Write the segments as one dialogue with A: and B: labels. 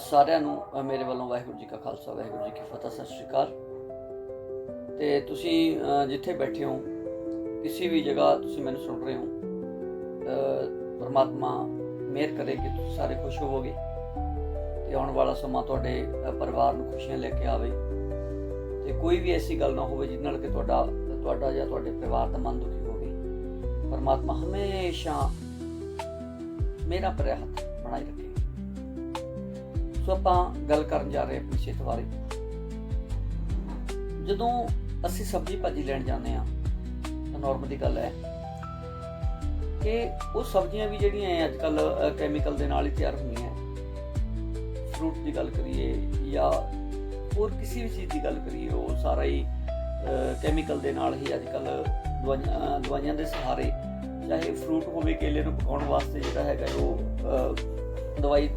A: ਸਾਰਿਆਂ ਨੂੰ ਮੇਰੇ ਵੱਲੋਂ ਵਾਹਿਗੁਰੂ ਜੀ ਕਾ ਖਾਲਸਾ, ਵਾਹਿਗੁਰੂ ਜੀ ਕੀ ਫਤਿਹ, ਸਤਿ ਸ਼੍ਰੀ ਅਕਾਲ। ਤੇ ਤੁਸੀਂ ਜਿੱਥੇ ਬੈਠੇ ਹੋ, ਕਿਸੇ ਵੀ ਜਗ੍ਹਾ ਤੁਸੀਂ ਮੈਨੂੰ ਸੁਣ ਰਹੇ ਹੋ ਪਰਮਾਤਮਾ ਮਿਹਰ ਕਰੇ ਕਿ ਤੁਸੀਂ ਸਾਰੇ ਖੁਸ਼ ਹੋਵੋਗੇ ਤੇ ਆਉਣ ਵਾਲਾ ਸਮਾਂ ਤੁਹਾਡੇ ਪਰਿਵਾਰ ਨੂੰ ਖੁਸ਼ੀਆਂ ਲੈ ਕੇ ਆਵੇ। ਤੇ ਕੋਈ ਵੀ ਐਸੀ ਗੱਲ ਨਾ ਹੋਵੇ ਜਿਹਦੇ ਨਾਲ ਕਿ ਤੁਹਾਡਾ ਤੁਹਾਡਾ ਜਾਂ ਤੁਹਾਡੇ ਪਰਿਵਾਰ ਦਾ ਮਨ ਦੁਖੀ ਹੋਵੇ। ਪਰਮਾਤਮਾ ਹਮੇਸ਼ਾ ਮੇਰਾ ਭਰਿਆ ਹੱਥ ਬਣਾਈ ਰੱਖੇ। ਸੋ ਆਪਾਂ ਗੱਲ ਕਰਨ ਜਾ ਰਹੇ ਹਾਂ ਆਪਣੀ ਸਿਹਤ ਬਾਰੇ। ਜਦੋਂ ਅਸੀਂ ਸਬਜ਼ੀ ਭਾਜੀ ਲੈਣ ਜਾਂਦੇ ਆ ਤਾਂ ਨਾਰਮਲ ਦੀ ਗੱਲ ਹੈ ਕਿ ਉਹ ਸਬਜ਼ੀਆਂ ਵੀ ਜਿਹੜੀਆਂ ਹੈ ਅੱਜ ਕੱਲ ਕੈਮੀਕਲ ਦੇ ਨਾਲ ਹੀ ਤਿਆਰ ਹੁੰਦੀਆਂ ਫਰੂਟ ਦੀ ਗੱਲ ਕਰੀਏ ਜਾਂ ਹੋਰ ਕਿਸੇ ਵੀ ਚੀਜ਼ ਦੀ ਗੱਲ ਕਰੀਏ, ਉਹ ਸਾਰਾ ਹੀ ਕੈਮੀਕਲ ਦੇ ਨਾਲ ਹੀ ਅੱਜ ਕੱਲ ਦਵਾਈਆਂ ਦਵਾਈਆਂ ਦੇ ਸਹਾਰੇ, ਚਾਹੇ ਫਰੂਟ ਹੋਵੇ ਕੇਲੇ ਨੂੰ ਪਕਾਉਣ ਵਾਸਤੇ ਜਿਹੜਾ ਹੈਗਾ ਉਹ ਦਵਾਈ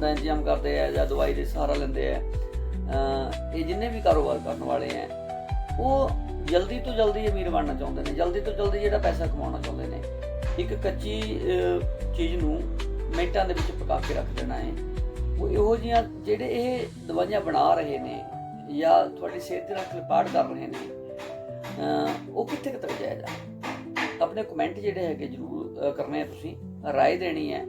A: ਦਾ ਇੰਤਜ਼ਾਮ ਕਰਦੇ ਆ ਜਾਂ ਦਵਾਈ ਦੇ ਸਹਾਰਾ ਲੈਂਦੇ ਆ ਅਹ, ਇਹ ਜਿੰਨੇ ਵੀ ਕਾਰੋਬਾਰ ਕਰਨ ਵਾਲੇ ਆ ਉਹ ਜਲਦੀ ਤੋਂ ਜਲਦੀ ਅਮੀਰ ਬਣਨਾ ਚਾਹੁੰਦੇ ਨੇ ਜਲਦੀ ਤੋਂ ਜਲਦੀ ਜਿਹੜਾ ਪੈਸਾ ਕਮਾਉਣਾ ਚਾਹੁੰਦੇ ਨੇ ਇੱਕ ਕੱਚੀ ਅਹ, ਚੀਜ਼ ਨੂੰ ਮਿੰਟਾਂ ਦੇ ਵਿੱਚ ਪਕਾ ਕੇ ਰੱਖ ਦੇਣਾ ਹੈ ਉਹ ਇਹੋ ਜਿਹੀਆਂ ਜਿਹੜੇ ਇਹ ਦਵਾਈਆਂ ਬਣਾ ਰਹੇ ਨੇ ਜਾਂ ਤੁਹਾਡੀ ਸਿਹਤ ਦੇ ਨਾਲ ਖਿਲਵਾੜ ਕਰ ਰਹੇ ਨੇ ਅਹ, ਉਹ ਕਿੱਥੇ ਕੁ ਤੱਕ ਜਾਇਜ਼ ਆ ਆਪਣੇ ਕਮੈਂਟ ਜਿਹੜੇ ਹੈਗੇ ਜਰੂਰ ਕਰਨੇ ਆ ਤੁਸੀਂ رائے ਦੇਣੀ ਹੈ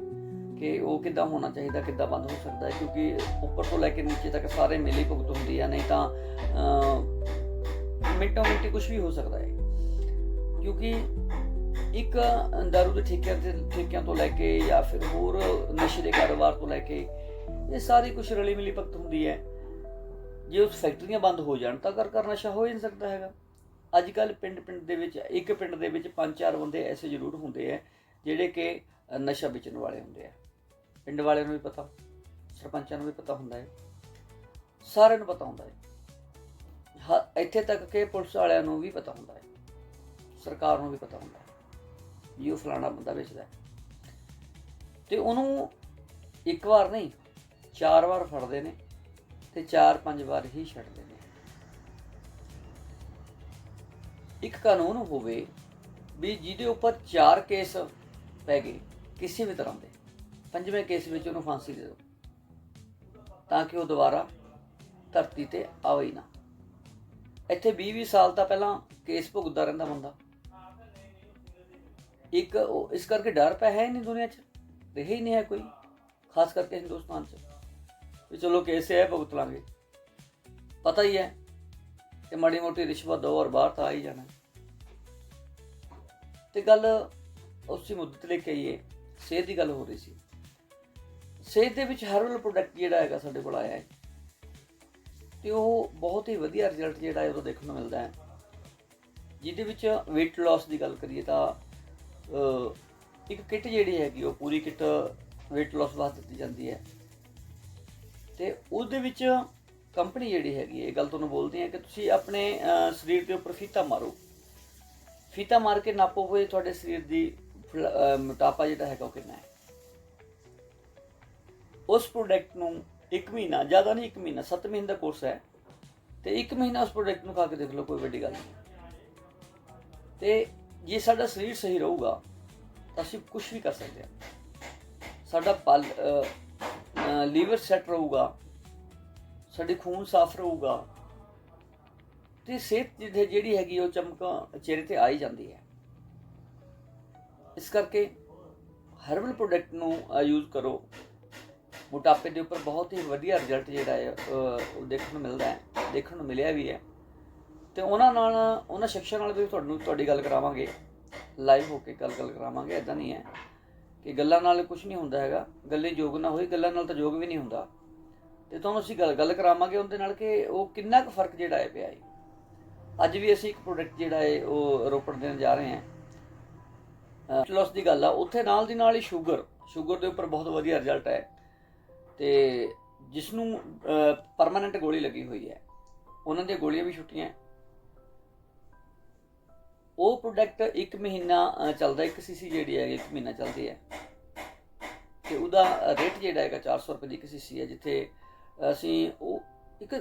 A: ਕਿ ਉਹ ਕਿੱਦਾਂ ਹੋਣਾ ਚਾਹੀਦਾ ਕਿੱਦਾਂ ਬੰਦ ਹੋ ਸਕਦਾ ਹੈ ਕਿਉਂਕਿ ਉੱਪਰ ਤੋਂ ਲੈ ਕੇ ਨੀਚੇ ਤੱਕ ਸਾਰੇ ਮਿਲੀ ਭੁਗਤ ਹੁੰਦੀ ਆ ਨਹੀਂ ਤਾਂ ਅਹ, ਮਿੰਟੋ ਮਿੰਟੀ ਕੁਝ ਵੀ ਹੋ ਸਕਦਾ ਹੈ। ਕਿਉਂਕਿ ਇੱਕ ਦਾਰੂ ਦੇ ਠੇਕਿਆਂ ਤੇ ਠੇਕਿਆਂ ਤੋਂ ਲੈ ਕੇ ਜਾਂ ਫਿਰ ਹੋਰ ਨਸ਼ੇ ਦੇ ਕਾਰੋਬਾਰ ਤੋਂ ਲੈ ਕੇ ਇਹ ਸਾਰੀ ਕੁਝ ਰਲੀ ਮਿਲੀ ਭਗਤ ਹੁੰਦੀ ਹੈ। ਜੇ ਉਸ ਫੈਕਟਰੀਆਂ ਬੰਦ ਹੋ ਜਾਣ ਤਾਂ ਘਰ ਘਰ ਨਸ਼ਾ ਹੋ ਹੀ ਨਹੀਂ ਸਕਦਾ ਹੈਗਾ। ਅੱਜ ਕੱਲ ਪਿੰਡ ਪਿੰਡ ਦੇ ਵਿੱਚ ਇੱਕ ਪਿੰਡ ਦੇ ਵਿੱਚ ਪੰਜ ਚਾਰ ਬੰਦੇ ਐਸੇ ਜ਼ਰੂਰ ਹੁੰਦੇ ਆ ਜਿਹੜੇ ਕਿ ਨਸ਼ਾ ਵੇਚਣ ਵਾਲੇ ਹੁੰਦੇ ਆ। ਪਿੰਡ ਵਾਲਿਆਂ ਨੂੰ ਵੀ ਪਤਾ, ਸਰਪੰਚਾਂ ਨੂੰ ਵੀ ਪਤਾ ਹੁੰਦਾ ਹੈ ਸਾਰਿਆਂ ਨੂੰ ਪਤਾ ਹੁੰਦਾ ਹੈ ਹ- ਇੱਥੇ ਤੱਕ ਕਿ ਪੁਲਿਸ ਵਾਲਿਆਂ ਨੂੰ ਵੀ ਪਤਾ ਹੁੰਦਾ ਹੈ ਸਰਕਾਰ ਨੂੰ ਵੀ ਪਤਾ ਹੁੰਦਾ ਹੈ ਵੀ ਉਹ ਫਲਾਣਾ ਬੰਦਾ ਵੇਚਦਾ ਹੈ ਤੇ ਉਹਨੂੰ ਇੱਕ ਵਾਰ ਨਹੀਂ, ਚਾਰ ਵਾਰ ਫੜਦੇ ਨੇ ਤੇ ਚਾਰ ਪੰਜ ਵਾਰ ਹੀ ਛੱਡਦੇ ਨੇ। ਇੱਕ ਕਾਨੂੰਨ ਹੋਵੇ ਵੀ ਜਿਹਦੇ ਉੱਪਰ ਚਾਰ ਕੇਸ ਪੈ ਗਏ ਕਿਸੇ ਵੀ ਤਰ੍ਹਾਂ ਦੇ। ਪੰਜਵੇਂ ਕੇਸ ਵਿੱਚ ਉਹਨੂੰ ਫਾਂਸੀ ਦੇ ਦਿਓ। ਤਾਂ ਕਿ ਉਹ ਦੁਬਾਰਾ ਧਰਤੀ ਤੇ ਆਵੇ ਨਾ। ਇੱਥੇ 20 20 ਸਾਲ ਤਾਂ ਪਹਿਲਾਂ ਕੇਸ ਭੁਗਤਦਾ ਰਹਿੰਦਾ ਬੰਦਾ। ਇੱਕ ਉਹ- ਇਸ ਕਰਕੇ ਡਰ ਪੈ ਹੈ ਹੀ ਨਹੀਂ ਦੁਨੀਆ 'ਚ। ਰਹੇ ਹੀ ਨਹੀਂ ਹੈ ਕੋਈ, ਖਾਸ ਕਰਕੇ ਹਿੰਦੁਸਤਾਨ 'ਚ। ਵੀ ਚਲੋ ਕੇਸ ਹੈ, ਭੁਗਤ ਲਾਂਗੇ। ਪਤਾ ਹੀ ਹੈ ਕਿ ਮਾੜੀ ਮੋਟੀ ਰਿਸ਼ਵਤ ਦੋ ਔਰ ਬਾਹਰ ਤਾਂ ਆ ਹੀ ਜਾਣਾ। ਤੇ ਗੱਲ ਉਸੇ ਮੁੱਦੇ ਤੇ ਲੈ ਕੇ ਆਈਏ ਸਿਹਤ ਦੀ ਗੱਲ ਹੋ ਰਹੀ ਸੀ। ਸਿਹਤ ਦੇ ਵਿੱਚ ਹਰਬਲ ਪ੍ਰੋਡਕਟ ਜਿਹੜਾ ਹੈਗਾ ਸਾਡੇ ਕੋਲ ਆਇਆ ਹੈ। ਤੇ ਉਹ ਬਹੁਤ ਹੀ ਵਧੀਆ ਰਿਜ਼ਲਟ ਜਿਹੜਾ ਹੈ ਉਹ ਦੇਖਣ ਨੂੰ ਮਿਲਦਾ ਹੈ। ਜਿਹਦੇ ਵਿੱਚ weight loss ਦੀ ਗੱਲ ਕਰੀਏ ਤਾਂ ਇੱਕ ਕਿੱਟ ਜਿਹੜੀ ਹੈਗੀ ਉਹ ਪੂਰੀ ਕਿੱਟ weight loss ਵਾਸਤੇ ਦਿੱਤੀ ਜਾਂਦੀ ਹੈ। ਤੇ ਉਹਦੇ ਵਿੱਚ ਕੰਪਨੀ ਜਿਹੜੀ ਹੈਗੀ ਹੈ, ਇਹ ਗੱਲ ਤੁਹਾਨੂੰ ਬੋਲਦੀ ਹੈ ਕਿ ਤੁਸੀਂ ਆਪਣੇ ਸਰੀਰ ਦੇ ਉੱਪਰ ਫੀਤਾ ਮਾਰੋ। ਫੀਤਾ ਮਾਰ ਕੇ ਨਾਪੋ ਹੋਏ ਤੁਹਾਡੇ ਸਰੀਰ ਦੀ ਅਹ, ਮੋਟਾਪਾ ਜਿਹੜਾ ਹੈਗਾ ਉਹ ਕਿੰਨਾ ਹੈ? ਉਸ ਪ੍ਰੋਡਕਟ ਨੂੰ 1 ਮਹੀਨਾ ਜ਼ਿਆਦਾ ਨਹੀਂ 1 ਮਹੀਨਾ 7 ਮਹੀਨੇ ਦਾ ਕੋਰਸ ਹੈ ਤੇ 1 ਮਹੀਨਾ ਉਸ ਪ੍ਰੋਡਕਟ ਨੂੰ ਖਾ ਕੇ ਦੇਖ ਲਓ ਕੋਈ ਵੱਡੀ ਗੱਲ ਨਹੀਂ। ਤੇ ਜੇ ਸਾਡਾ ਸਰੀਰ ਸਹੀ ਰਹੂਗਾ ਤਾਂ ਅਸੀਂ ਕੁਝ ਵੀ ਕਰ ਸਕਦੇ ਹਾਂ। ਸਾਡਾ ਪਲ ਲੀਵਰ ਸੈੱਟ ਰਹੂਗਾ ਸਾਡੇ ਖੂਨ ਸਾਫ਼ ਰਹੂਗਾ ਤੇ ਸਿਹਤ ਜਿਹਦੇ- ਜਿਹੜੀ ਹੈਗੀ ਉਹ ਚਮਕ ਚਿਹਰੇ ਤੇ ਆ ਹੀ ਜਾਂਦੀ ਹੈ। ਇਸ ਕਰਕੇ ਹਰਬਲ ਪ੍ਰੋਡਕਟ ਨੂੰ ਯੂਜ਼ ਕਰੋ। ਮੋਟਾਪੇ ਦੇ ਉੱਪਰ ਬਹੁਤ ਹੀ ਵਧੀਆ ਰਿਜ਼ਲਟ ਜਿਹੜਾ ਹੈ ਉਹ ਦੇਖਣ ਨੂੰ ਮਿਲਦਾ ਹੈ, ਦੇਖਣ ਨੂੰ ਮਿਲਿਆ ਵੀ ਹੈ। ਤੇ ਉਹਨਾਂ ਨਾਲ, ਉਹਨਾਂ ਸ਼ਖਸਾਂ ਨਾਲ ਵੀ ਤੁਹਾਨੂੰ, ਤੁਹਾਡੀ ਗੱਲ ਕਰਾਵਾਂਗੇ। ਲਾਈਵ ਹੋ ਕੇ ਗੱਲ ਗੱਲ ਕਰਾਵਾਂਗੇ ਇਦਾਂ ਨਹੀਂ ਹੈ ਕਿ ਗੱਲਾਂ ਨਾਲ ਕੁਝ ਨਹੀਂ ਹੁੰਦਾ ਹੈਗਾ। ਗੱਲੇ ਯੋਗ ਨਾ ਹੋਈ ਗੱਲਾਂ ਨਾਲ ਤਾਂ ਯੋਗ ਵੀ ਨਹੀਂ ਹੁੰਦਾ। ਤੇ ਤੁਹਾਨੂੰ ਅਸੀਂ ਗੱਲ ਗੱਲ ਕਰਾਵਾਂਗੇ ਉਹਦੇ ਨਾਲ ਕਿ ਉਹ ਕਿੰਨਾ ਕੁ ਫ਼ਰਕ ਜਿਹੜਾ ਹੈ ਪਿਆ ਹੈ। ਅੱਜ ਵੀ ਅਸੀਂ ਇੱਕ ਪ੍ਰੋਡਕਟ ਜਿਹੜਾ ਹੈ, ਉਹ ਰੋਪੜ ਦੇਣ ਜਾ ਰਹੇ ਹਾਂ। ਲੋਸ ਦੀ ਗੱਲ ਆ, ਉੱਥੇ ਨਾਲ ਦੀ ਨਾਲ ਹੀ ਸ਼ੂਗਰ ਸ਼ੂਗਰ ਦੇ ਉੱਪਰ ਬਹੁਤ ਵਧੀਆ ਰਿਜ਼ਲਟ ਹੈ। ਤੇ ਜਿਸ ਨੂੰ ਪਰਮਾਨੈਂਟ ਗੋਲੀ ਲੱਗੀ ਹੋਈ ਹੈ, ਉਹਨਾਂ ਦੀਆਂ ਗੋਲੀਆਂ ਵੀ ਛੁੱਟੀਆਂ ਉਹ ਪ੍ਰੋਡਕਟ 1 ਮਹੀਨਾ ਚੱਲਦਾ, ਇੱਕ ਸੀਸੀ ਜਿਹੜੀ ਹੈ 1 ਮਹੀਨਾ ਚੱਲਦੀ ਹੈ। ਤੇ ਉਹਦਾ ਰੇਟ ਜਿਹੜਾ ਹੈਗਾ 400 ਰੁਪਏ ਦੀ ਇੱਕ ਸੀਸੀ ਹੈ, ਜਿੱਥੇ ਅਸੀਂ ਉਹ ਇੱਕ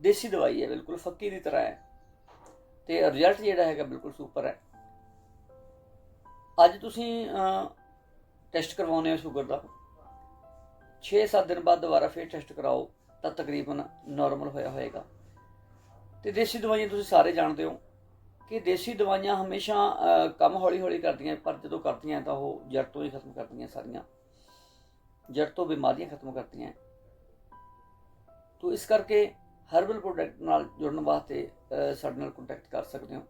A: ਦੇਸੀ ਦਵਾਈ ਹੈ, ਬਿਲਕੁਲ ਫੱਕੀ ਦੀ ਤਰ੍ਹਾਂ ਹੈ। ਤੇ ਰਿਜ਼ਲਟ ਜਿਹੜਾ ਹੈਗਾ, ਬਿਲਕੁਲ ਸੁਪਰ ਹੈ। ਅੱਜ ਤੁਸੀਂ ਟੈਸਟ ਕਰਵਾਉਨੇ ਹੋ ਸ਼ੂਗਰ ਦਾ। 6-7 ਦਿਨ ਬਾਅਦ ਦੁਬਾਰਾ ਫੇਰ ਟੈਸਟ ਕਰਾਓ, ਤਾਂ ਤਕਰੀਬਨ ਨਾਰਮਲ ਹੋਇਆ ਹੋਏਗਾ। ਤੇ ਦੇਸੀ ਦਵਾਈਆਂ ਤੁਸੀਂ ਸਾਰੇ ਜਾਣਦੇ ਹੋ ਕਿ ਦੇਸੀ ਦਵਾਈਆਂ ਹਮੇਸ਼ਾ ਕੰਮ ਹੌਲੀ-ਹੌਲੀ ਕਰਦੀਆਂ, ਪਰ ਜਦੋਂ ਕਰਦੀਆਂ ਤਾਂ ਉਹ ਜੜ ਤੋਂ ਹੀ ਖਤਮ ਕਰਦੀਆਂ ਸਾਰੀਆਂ। ਜੜ ਤੋਂ ਬਿਮਾਰੀਆਂ ਖਤਮ ਕਰਦੀਆਂ। ਤੋ ਇਸ ਕਰਕੇ ਹਰਬਲ ਪ੍ਰੋਡਕਟ ਨਾਲ ਜੁੜਨ ਵਾਸਤੇ ਸਾਡੇ ਨਾਲ ਕੰਟੈਕਟ ਕਰ ਸਕਦੇ ਹੋ।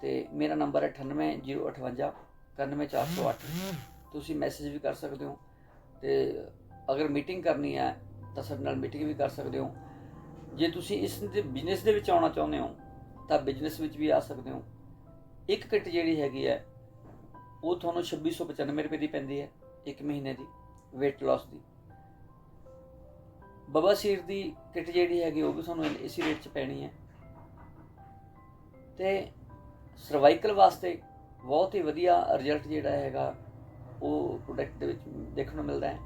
A: ਤੇ ਮੇਰਾ ਨੰਬਰ ਹੈ 98058 91408 ਤੁਸੀਂ ਮੈਸੇਜ ਵੀ ਕਰ ਸਕਦੇ ਹੋ ਤੇ ਅਗਰ ਮੀਟਿੰਗ ਕਰਨੀ ਹੈ ਤਾਂ ਸਾਡੇ ਨਾਲ ਮੀਟਿੰਗ ਵੀ ਕਰ ਸਕਦੇ ਹੋ। ਜੇ ਤੁਸੀਂ ਇਸ ਦੇ ਬਿਜ਼ਨਸ ਦੇ ਵਿੱਚ ਆਉਣਾ ਚਾਹੁੰਦੇ ਹੋ ਤਾਂ ਬਿਜ਼ਨਸ ਵਿੱਚ ਵੀ ਆ ਸਕਦੇ ਹੋ। ਇੱਕ ਕਿੱਟ ਜਿਹੜੀ ਹੈਗੀ ਹੈ, ਉਹ ਤੁਹਾਨੂੰ 2695 ਰੁਪਏ ਦੀ ਪੈਂਦੀ ਹੈ ਇੱਕ ਮਹੀਨੇ ਦੀ, weight loss ਦੀ। ਬਵਾਸੀਰ ਦੀ ਕਿੱਟ ਜਿਹੜੀ ਹੈਗੀ, ਉਹ ਵੀ ਤੁਹਾਨੂੰ ਇਸੇ ਰੇਟ 'ਚ ਪੈਣੀ ਹੈ। ਤੇ ਸਰਵਾਈਕਲ ਵਾਸਤੇ ਬਹੁਤ ਹੀ ਵਧੀਆ ਰਿਜ਼ਲਟ ਜਿਹੜਾ ਹੈਗਾ, ਉਹ ਪ੍ਰੋਡਕਟ ਦੇ ਵਿੱਚ ਦੇਖਣ ਨੂੰ ਮਿਲਦਾ ਹੈ।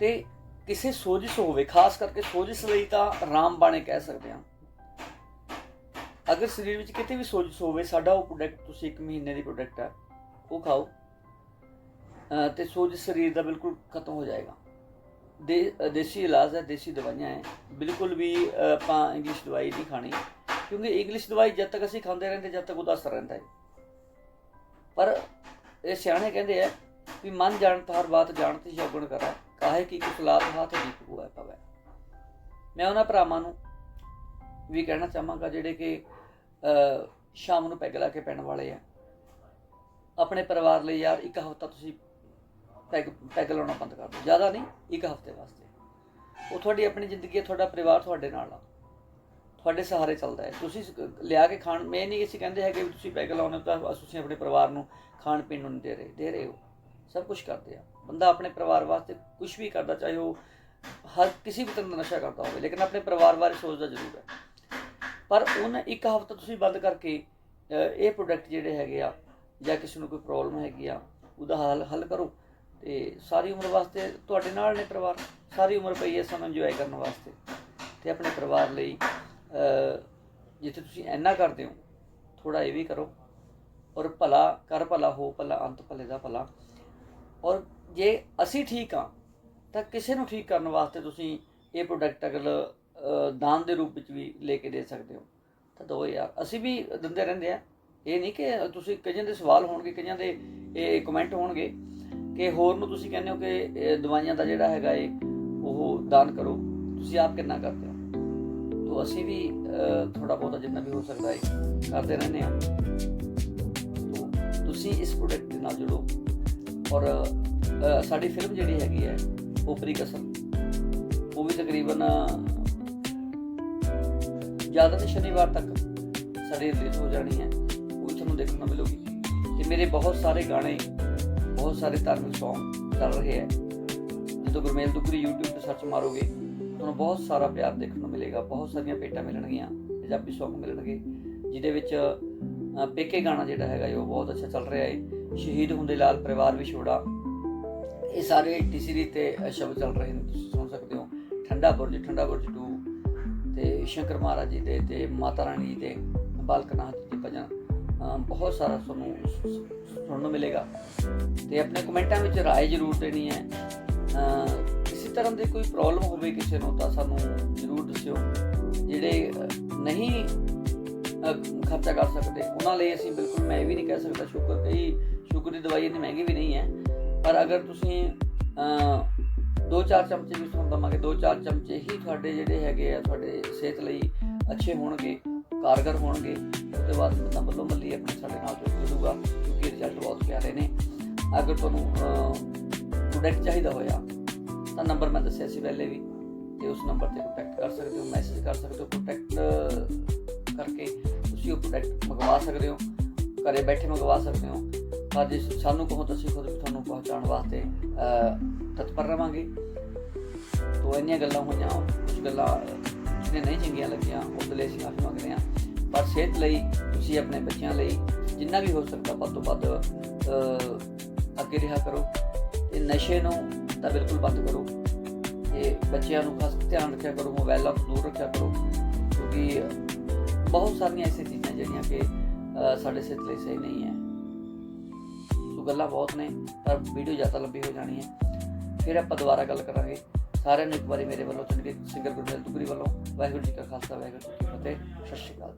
A: ਤੇ ਕਿਸੇ ਸੋਜਿਸ ਹੋਵੇ, ਖਾਸ ਕਰਕੇ ਸੋਜਿਸ ਲਈ ਤਾਂ ਰਾਮਬਾਣੇ ਕਹਿ ਸਕਦੇ ਹਾਂ। ਅਗਰ ਸਰੀਰ ਵਿੱਚ ਕਿਤੇ ਵੀ ਸੋਜਿਸ ਹੋਵੇ, ਸਾਡਾ ਉਹ ਪ੍ਰੋਡਕਟ ਤੁਸੀਂ 1 ਮਹੀਨੇ ਦੀ ਪ੍ਰੋਡਕਟ ਹੈ, ਉਹ ਖਾਓ। ਅਹ ਤੇ ਸੋਜਿਸ ਸਰੀਰ ਦਾ ਬਿਲਕੁਲ ਖਤਮ ਹੋ ਜਾਏਗਾ। ਦੇ ਦੇਸੀ ਇਲਾਜ ਹੈ, ਦੇਸੀ ਦਵਾਈਆਂ ਹੈ। ਬਿਲਕੁਲ ਵੀ ਆਪਾਂ ਇੰਗਲਿਸ਼ ਦਵਾਈ ਨਹੀਂ ਖਾਣੀ। ਕਿਉਂਕਿ ਇੰਗਲਿਸ਼ ਦਵਾਈ ਜਦ ਤੱਕ ਅਸੀਂ ਖਾਂਦੇ ਰਹਿੰਦੇ, ਜਦ ਤੱਕ ਉਹਦਾ ਅਸਰ ਰਹਿੰਦਾ ਹੈ। ਪਰ ਇਹ ਸਿਆਣੇ ਕਹਿੰਦੇ ਆ ਵੀ ਮਨ ਜਾਣਤ ਹਰ ਬਾਤ ਜਾਣਤੀ ਅਗੁਣ ਕਰਾ। ਕਾਹੇ ਕੀ ਕੁਛ ਲਾਭ ਹਾਥ ਦੀਪ ਹੋਇਆ ਪਵੇ ਮੈਂ ਉਹਨਾਂ ਭਰਾਵਾਂ ਨੂੰ ਵੀ ਕਹਿਣਾ ਚਾਹਾਂਗਾ ਜਿਹੜੇ ਕਿ ਸ਼ਾਮ ਨੂੰ ਪੈਗ ਲਾ ਕੇ ਪੈਣ ਵਾਲੇ ਆ। ਆਪਣੇ ਪਰਿਵਾਰ ਲਈ ਯਾਰ, ਇੱਕ ਹਫ਼ਤਾ ਤੁਸੀਂ ਪੈਗ ਪੈਗ ਲਾਉਣਾ ਬੰਦ ਕਰ ਦਿਓ। ਜ਼ਿਆਦਾ ਨਹੀਂ, ਇੱਕ ਹਫ਼ਤੇ ਵਾਸਤੇ। ਉਹ ਤੁਹਾਡੀ ਆਪਣੀ ਜ਼ਿੰਦਗੀ ਹੈ, ਤੁਹਾਡਾ ਪਰਿਵਾਰ ਤੁਹਾਡੇ ਨਾਲ ਆ। ਤੁਹਾਡੇ ਸਹਾਰੇ ਚੱਲਦਾ ਹੈ। ਤੁਸੀਂ ਸ- ਲਿਆ ਕੇ ਖਾਣ, ਮੈਂ ਨਹੀਂ ਅਸੀਂ ਕਹਿੰਦੇ ਹੈਗੇ ਵੀ ਤੁਸੀਂ ਪੈਗ ਲਾਉਣੇ ਤਾਂ ਬਸ ਤੁਸੀਂ ਆਪਣੇ ਪਰਿਵਾਰ ਨੂੰ ਖਾਣ ਪੀਣ ਨੂੰ ਨਹੀਂ ਦੇ ਰਹੇ ਦੇ ਰਹੇ ਹੋ। ਸਭ ਕੁਝ ਕਰਦੇ ਆ। ਬੰਦਾ ਆਪਣੇ ਪਰਿਵਾਰ ਵਾਸਤੇ ਕੁਝ ਵੀ ਕਰਦਾ, ਚਾਹੇ ਉਹ ਹਰ ਕਿਸੇ ਵੀ ਤਰ੍ਹਾਂ ਦਾ ਨਸ਼ਾ ਕਰਦਾ ਹੋਵੇ, ਲੇਕਿਨ ਆਪਣੇ ਪਰਿਵਾਰ ਬਾਰੇ ਸੋਚਦਾ ਜ਼ਰੂਰ ਹੈ। ਪਰ ਉਹਨਾਂ ਇੱਕ ਹਫ਼ਤਾ ਤੁਸੀਂ ਬੰਦ ਕਰਕੇ ਇਹ ਪ੍ਰੋਡਕਟ ਜਿਹੜੇ ਹੈਗੇ ਆ, ਜਾਂ ਕਿਸੇ ਨੂੰ ਕੋਈ ਪ੍ਰੋਬਲਮ ਹੈਗੀ ਆ, ਉਹਦਾ ਹੱਲ ਹੱਲ ਕਰੋ। ਤੇ ਸਾਰੀ ਉਮਰ ਵਾਸਤੇ ਤੁਹਾਡੇ ਨਾਲ ਨੇ ਪਰਿਵਾਰ, ਸਾਰੀ ਉਮਰ ਪਈ ਹੈ ਸਾਨੂੰ ਇੰਜੋਏ ਕਰਨ ਵਾਸਤੇ। ਤੇ ਆਪਣੇ ਪਰਿਵਾਰ ਲਈ ਜਿੱਥੇ ਤੁਸੀਂ ਇੰਨਾ ਕਰਦੇ ਹੋ ਥੋੜਾ ਇਹ ਵੀ ਕਰੋ। ਔਰ ਭਲਾ ਕਰ ਭਲਾ ਹੋ, ਭਲਾ ਅੰਤ ਭਲੇ ਦਾ ਭਲਾ। ਔਰ ਜੇ ਅਸੀਂ ਠੀਕ ਆ ਤਾਂ ਕਿਸੇ ਨੂੰ ਠੀਕ ਕਰਨ ਵਾਸਤੇ ਤੁਸੀਂ ਇਹ ਪ੍ਰੋਡਕਟ ਅਗਰ ਦਾਨ ਦੇ ਰੂਪ ਵਿੱਚ ਵੀ ਲੈ ਕੇ ਦੇ ਸਕਦੇ ਹੋ। ਤਾਂ ਦੋ ਯਾਰ, ਅਸੀਂ ਵੀ ਦਿੰਦੇ ਰਹਿੰਦੇ ਆ ਇਹ ਨਹੀਂ ਕਿ ਤੁਸੀਂ ਕਈਆਂ ਦੇ ਸਵਾਲ ਹੋਣਗੇ, ਕਈਆਂ ਦੇ ਇਹ ਕਮੈਂਟ ਹੋਣਗੇ ਕਿ ਹੋਰ ਨੂੰ ਤੁਸੀਂ ਕਹਿੰਦੇ ਹੋ ਕਿ ਦਵਾਈਆਂ ਦਾ ਜਿਹੜਾ ਹੈਗਾ ਇਹ, ਉਹ ਦਾਨ ਕਰੋ। ਤੁਸੀਂ ਆਪ ਕਿੰਨਾ ਕਰਦੇ ਹੋ? ਤੋ ਅਸੀਂ ਵੀ ਥੋੜਾ ਬਹੁਤਾ ਜਿੰਨਾ ਵੀ ਹੋ ਸਕਦਾ ਹੈ, ਕਰਦੇ ਰਹਿੰਦੇ ਹਾਂ। ਤੋ ਤੁਸੀਂ ਇਸ ਪ੍ਰੋਡਕਟ ਦੇ ਨਾਲ ਜੁੜੋ। ਔਰ ਸਾਡੀ ਫਿਲਮ ਜਿਹੜੀ ਹੈਗੀ ਹੈ, ਉਪਰੀ ਕਸਮ, ਉਹ ਵੀ ਤਕਰੀਬਨ ਜ਼ਿਆਦਾ ਨਹੀਂ ਸ਼ਨੀਵਾਰ ਤੱਕ ਸਾਡੀ ਰਿਲੀਜ਼ ਹੋ ਜਾਣੀ ਹੈ, ਉਹ ਤੁਹਾਨੂੰ ਦੇਖਣ ਨੂੰ ਮਿਲੂਗੀ। ਤੇ ਮੇਰੇ ਬਹੁਤ ਸਾਰੇ ਗਾਣੇ, ਬਹੁਤ ਸਾਰੇ ਧਾਰਮਿਕ Song ਚੱਲ ਰਹੇ ਹੈ। ਜਦੋਂ ਗੁਰਮੇਲ ਦੁਗਰੀ YouTube ਤੇ ਸਰਚ ਮਾਰੋਗੇ ਤੁਹਾਨੂੰ ਬਹੁਤ ਸਾਰਾ ਪਿਆਰ ਦੇਖਣ ਨੂੰ ਮਿਲੇਗਾ ਬਹੁਤ ਸਾਰੀਆਂ ਪੇਟਾਂ ਮਿਲਣਗੀਆਂ ਪੰਜਾਬੀ Song ਮਿਲਣਗੇ ਜਿਹਦੇ ਵਿੱਚ ਅ, ਪੇਕੇ ਗਾਣਾ ਜਿਹੜਾ ਹੈਗਾ ਇਹ ਉਹ ਬਹੁਤ ਅੱਛਾ ਚੱਲ ਰਿਹਾ ਹੈ ਸ਼ਹੀਦ ਹੁੰਦੇ ਲਾਲ ਪਰਿਵਾਰ ਵਿਛੋੜਾ ਇਹ ਸਾਰੇ ਟੀਸੀਰੀ ਤੇ ਸ਼ਬਦ ਚੱਲ ਰਹੇ ਨੇ ਤੁਸੀਂ ਸੁਣ ਸਕਦੇ ਹੋ ਠੰਡਾ ਬੁਰਜ ਠੰਡਾ ਬੁਰਜ 2 ਤੇ ਸ਼ੰਕਰ ਮਹਾਰਾਜ ਜੀ ਦੇ ਤੇ ਮਾਤਾ ਰਾਣੀ ਜੀ ਦੇ ਬਾਲਕਨਾਥ ਜੀ ਦੇ ਭਜਨ ਅ, ਬਹੁਤ ਸਾਰਾ ਤੁਹਾਨੂੰ ਸ- ਸ- ਸੁਣਨ ਨੂੰ ਮਿਲੇਗਾ ਤੇ ਆਪਣੇ ਕਮੈਂਟਾਂ ਵਿੱਚ رائے ਜ਼ਰੂਰ ਦੇਣੀ ਹੈ ਅ, ਕਿਸੇ ਤਰ੍ਹਾਂ ਦੀ ਕੋਈ ਪ੍ਰੋਬਲਮ ਹੋਵੇ ਕਿਸੇ ਨੂੰ ਤਾਂ ਸਾਨੂੰ ਜ਼ਰੂਰ ਦੱਸਿਓ। ਜਿਹੜੇ ਨਹੀਂ ਖਰਚਾ ਕਰ ਸਕਦੇ, ਉਹਨਾਂ ਲਈ ਅਸੀਂ ਬਿਲਕੁਲ ਮੈਂ ਵੀ ਨਹੀਂ ਕਹਿ ਸਕਦਾ ਸ਼ੂਗਰ ਕਈ ਸ਼ੂਗਰ ਦੀ ਦਵਾਈ ਇੰਨੀ ਮਹਿੰਗੀ ਵੀ ਨਹੀਂ ਹੈ। ਪਰ ਅਗਰ ਤੁਸੀਂ ਦੋ ਚਾਰ ਚਮਚੇ ਵੀ ਤੁਹਾਨੂੰ ਦਵਾਂਗੇ, ਦੋ ਚਾਰ ਚਮਚੇ ਹੀ ਤੁਹਾਡੇ ਜਿਹੜੇ ਹੈਗੇ ਆ, ਤੁਹਾਡੇ ਸਿਹਤ ਲਈ ਅੱਛੇ ਹੋਣਗੇ, ਕਾਰਗਰ ਹੋਣਗੇ, ਉਹਦੇ ਬਾਅਦ ਬੰਦਾ ਬੱਲੋ ਮੱਲੀ ਆਪਣੇ ਸਾਡੇ ਨਾਲ ਜੁੜ ਜੂਗਾ ਕਿਉਂਕਿ ਰਿਜ਼ਲਟ ਬਹੁਤ ਪਿਆਰੇ ਨੇ। ਅਗਰ ਤੁਹਾਨੂੰ ਪ੍ਰੋਡਕਟ ਚਾਹੀਦਾ ਹੋਇਆ ਤਾਂ ਨੰਬਰ ਮੈਂ ਦੱਸਿਆ ਸੀ ਪਹਿਲੇ ਵੀ, ਤੇ ਉਸ ਨੰਬਰ ਤੇ ਕੰਟੈਕਟ ਕਰ ਸਕਦੇ ਹੋ ਮੈਸੇਜ ਕਰ ਸਕਦੇ ਹੋ ਕੰਟੈਕਟ ਕਰਕੇ ਤੁਸੀਂ ਉਹ ਪ੍ਰੋਡਕਟ ਮੰਗਵਾ ਸਕਦੇ ਹੋ, ਘਰੇ ਬੈਠੇ ਮੰਗਵਾ ਸਕਦੇ ਹੋ। ਪਰ ਜੇ ਸਾਨੂੰ ਕਹੋ ਤਾਂ ਅਸੀਂ ਖੁਦ ਵੀ ਤੁਹਾਨੂੰ ਪਹੁੰਚਾਉਣ ਵਾਸਤੇ ਤਤਪਰ ਰਵਾਂਗੇ। ਤੋ ਇੰਨੀਆਂ ਗੱਲਾਂ ਹੋਈਆਂ ਕੁਝ ਗੱਲਾਂ ਜਿਹਨੇ ਨਹੀਂ ਚੰਗੀਆਂ ਲੱਗੀਆਂ, ਉਹਦੇ ਲਈ ਅਸੀਂ ਮਾਫੀ ਮੰਗਦੇ ਹਾਂ। ਪਰ ਸਿਹਤ ਲਈ, ਤੁਸੀਂ ਆਪਣੇ ਬੱਚਿਆਂ ਲਈ ਜਿੰਨਾ ਵੀ ਹੋ ਸਕਦਾ, ਵੱਧ ਤੋਂ ਵੱਧ ਅੱਗੇ ਰਿਹਾ ਕਰੋ। ਤੇ ਨਸ਼ੇ ਨੂੰ ਤਾਂ ਬਿਲਕੁਲ ਬੰਦ ਕਰੋ। ਤੇ ਬੱਚਿਆਂ ਨੂੰ ਖਾਸ ਧਿਆਨ ਰੱਖਿਆ ਕਰੋ ਮੋਬਾਈਲਾਂ ਤੋਂ ਦੂਰ ਰੱਖਿਆ ਕਰੋ। ਕਿਉਂਕਿ ਬਹੁਤ ਸਾਰੀਆਂ ਐਸੀਆਂ ਚੀਜ਼ਾਂ ਜਿਹੜੀਆਂ ਕਿ ਸਾਡੇ ਸਿਹਤ ਲਈ ਸਹੀ ਨਹੀਂ ਹੈ। ਸੋ ਗੱਲਾਂ ਬਹੁਤ ਨੇ, ਪਰ ਵੀਡੀਓ ਜ਼ਿਆਦਾ ਲੰਬੀ ਹੋ ਜਾਣੀ ਹੈ। ਫਿਰ ਆਪਾਂ ਦੁਬਾਰਾ ਗੱਲ ਕਰਾਂਗੇ। ਸਾਰਿਆਂ ਨੂੰ ਇੱਕ ਵਾਰੀ ਮੇਰੇ ਵੱਲੋਂ ਚੰਗੇ ਸਿੰਗਰ ਗੁਰਮੇਲ ਤੁਗਰੀ ਵੱਲੋਂ ਵਾਹਿਗੁਰੂ ਜੀ ਕਾ ਖਾਲਸਾ, ਵਾਹਿਗੁਰੂ ਜੀ ਕੀ ਫਤਿਹ। ਸਤਿ ਸ਼੍ਰੀ ਅਕਾਲ।